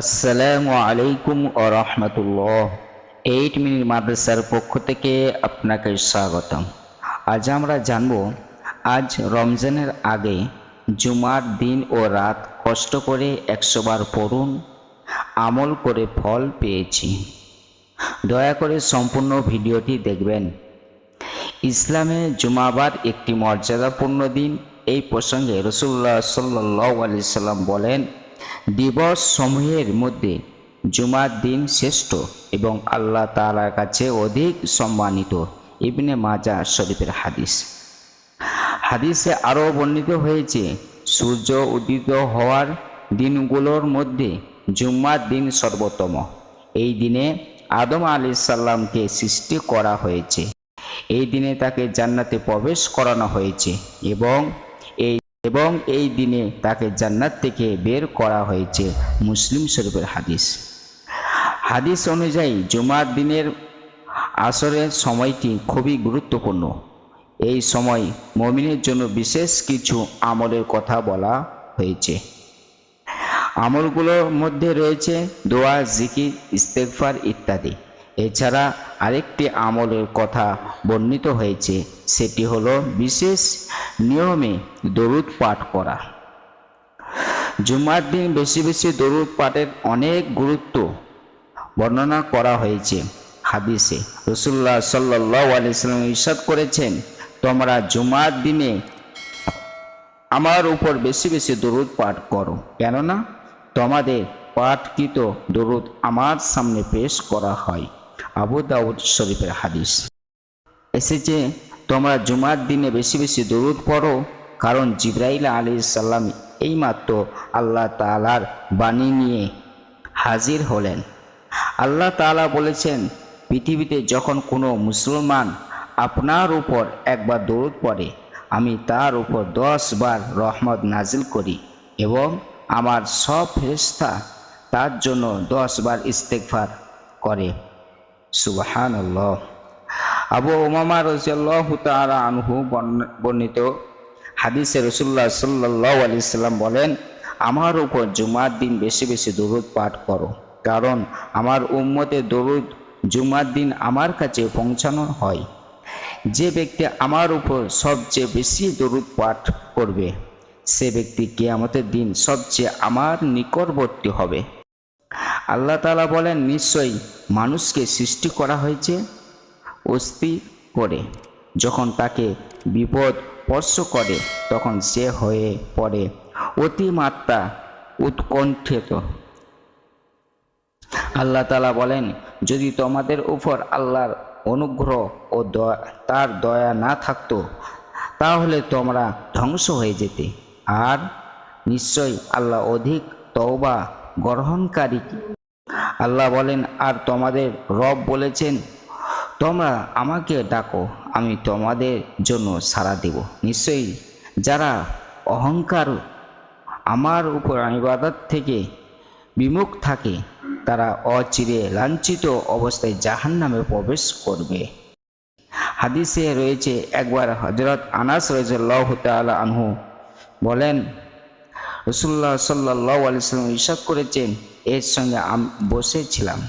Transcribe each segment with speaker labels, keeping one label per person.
Speaker 1: আসসালামু আলাইকুম ও eight minute মাদ্রাসার পক্ষ থেকে আপনাকে স্বাগতম। আজ আমরা জানব, আজ রমজানের আগে জুমার দিন ও রাত কষ্ট করে একশো বার পড়ুন, আমল করে ফল পেয়েছি। দয়া করে সম্পূর্ণ ভিডিওটি দেখবেন। ইসলামে জুমাবার একটি মর্যাদাপূর্ণ দিন, এই প্রসঙ্গে রসুল্লাহ সাল্লাহ আলি সাল্লাম বলেন দিবস সমূহের মধ্যে জুমার দিন শ্রেষ্ঠ এবং আল্লাহ তাআলার কাছে অধিক সম্মানিত। ইবনে মাজা শরীফের হাদিস। হাদিসে আরও বর্ণিত হয়েছে, সূর্য উদিত হওয়ার দিনগুলোর মধ্যে জুম্মার দিন সর্বোত্তম। এই দিনে আদম আলি সাল্লামকে সৃষ্টি করা হয়েছে। এই দিনে তাকে জান্নাতে প্রবেশ করানো হয়েছে এবং এবং এই দিনে তাকে জান্নাত থেকে বের করা হয়েছে মুসলিম শরীফের হাদিস। হাদিস অনুযায়ী জুমার দিনের আসরের সময়টি খুবই গুরুত্বপূর্ণ। এই সময় মমিনের জন্য বিশেষ কিছু আমলের কথা বলা হয়েছে। আমলগুলোর মধ্যে রয়েছে দোয়া, জিকির ইস্তেকফার ইত্যাদি। এছাড়া আরেকটি আমলের কথা বর্ণিত হয়েছে, সেটি হলো বিশেষ নিয়মে দরুদ পাঠ করা। জুমার দিন বেশি বেশি দরুদ পাঠের অনেক গুরুত্ব বর্ণনা করা হয়েছে হাদিসে। রসুল্লাহ সাল্লাহ আলিয়াল্লাম ইরশাদ করেছেন, তোমরা জুমার দিনে আমার উপর বেশি বেশি দরুদ পাঠ করো। কেননা তোমাদের পাঠকৃত দরুদ আমার সামনে পেশ করা হয়। আবু দাউদ শরীফের হাদিস। এসেছে, তোমরা জুমার দিনে বেশি বেশি দরুদ পড়ো, কারণ জিব্রাইল আলী সাল্লাম এইমাত্র আল্লাহ তালার বাণী নিয়ে হাজির হলেন। আল্লাহ তাআলা বলেছেন, পৃথিবীতে যখন কোনো মুসলমান আপনার উপর একবার দরুদ পড়ে, আমি তার উপর দশ বার রহমত নাজিল করি এবং আমার সব ফেরেশতা তার জন্য দশ বার ইস্তেকফার করে। সুবাহান আবু ওমামা রাজিয়াল্লাহ তাআলা আনহু বর্ণিত হাদিসে রসুল্লাহ সাল্লাহ আলি সাল্লাম বলেন, আমার উপর জুমার দিন বেশি বেশি দরুদ পাঠ করো, কারণ আমার উম্মতে দরুদ জুমার দিন আমার কাছে পৌঁছানো হয়। যে ব্যক্তি আমার উপর সবচেয়ে বেশি দরুদ পাঠ করবে, সে ব্যক্তি কে কেয়ামতের দিন সবচেয়ে আমার নিকটবর্তী হবে। আল্লাহ তালা বলেন, নিশ্চয়ই মানুষকে সৃষ্টি করা হয়েছে অস্থি করে। যখন তাকে বিপদ স্পর্শ করে, তখন সে হয়ে পড়ে অতিমাত্রা উৎকণ্ঠিত। আল্লাহ তালা বলেন, যদি তোমাদের উপর আল্লাহর অনুগ্রহ ও তার দয়া না থাকতো, তাহলে তোমরা ধ্বংস হয়ে যেতে। আর নিশ্চয়ই আল্লাহ অধিক তওবা গ্রহণকারী আল্লাহ বলেন, আর তোমাদের রব বলেছেন, তোমরা আমাকে ডাকো, আমি তোমাদের জন্য সাড়া দেব। নিশ্চয়ই যারা অহংকার আমার উপর ইবাদত থেকে বিমুখ থাকে, তারা অচিরে লাঞ্ছিত অবস্থায় জাহান নামে প্রবেশ করবে। হাদিসে রয়েছে, একবার হজরত আনাস রাজিয়াল্লাহ তাআলা আনহু বলেন রসুল্লাহ সাল্লাহ আলিয়াল্লাম ইসাদ করেছেন এর সঙ্গে আমি বসেছিলাম।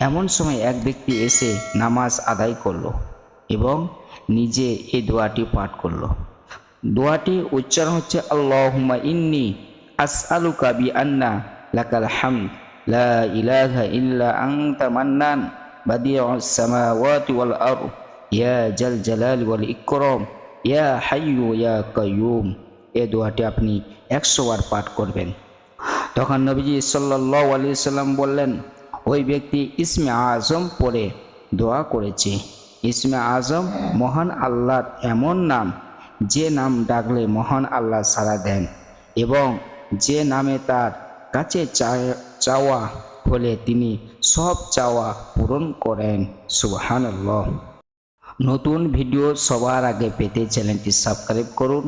Speaker 1: এমন সময় এক ব্যক্তি এসে নামাজ আদায় করল এবং নিজে এই দোয়াটি পাঠ করল। দোয়াটি উচ্চারণ হচ্ছে, আল্লাহুম্মা ইন্নি আসআলুকা বি আন্না লাকাল এই দোয়াটি আপনি একশো বার পাঠ করবেন। তখন নবীজি সাল্লাহ আলি সাল্লাম বললেন, ওই ব্যক্তি ইসমে আজম পড়ে, দোয়া করেছে। ইসমে আজম মহান আল্লাহর এমন নাম, যে নাম ডাকলে মহান আল্লাহ সাড়া দেন এবং যে নামে তার কাছে চাওয়া হলে তিনি সব চাওয়া পূরণ করেন। সুবহান নতুন ভিডিও সবার আগে পেতে চ্যানেলটি সাবস্ক্রাইব করুন।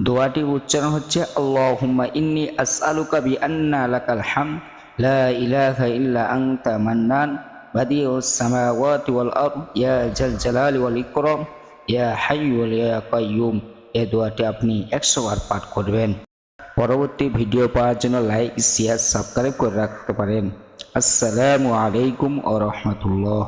Speaker 1: দোয়াটি উচ্চারণ হচ্ছে আল্লাহুম্মা ইন্নি আসআলুকা বি আন্না লাকাল হামদ লা ইলাহা ইল্লা আনতা মান্নান বাদিউস সামাওয়াতি ওয়াল আরদ ইয়া জাল জালালি ওয়াল ইকরাম ইয়া হাইয়ু ইয়া কাইয়ুম এই দোয়াটি আপনি একশো বার পাঠ করবেন পরবর্তী ভিডিও পাওয়ার জন্য লাইক শেয়ার সাবস্ক্রাইব করে রাখতে পারেন আসসালামু আলাইকুম ও রহমতুল্লাহ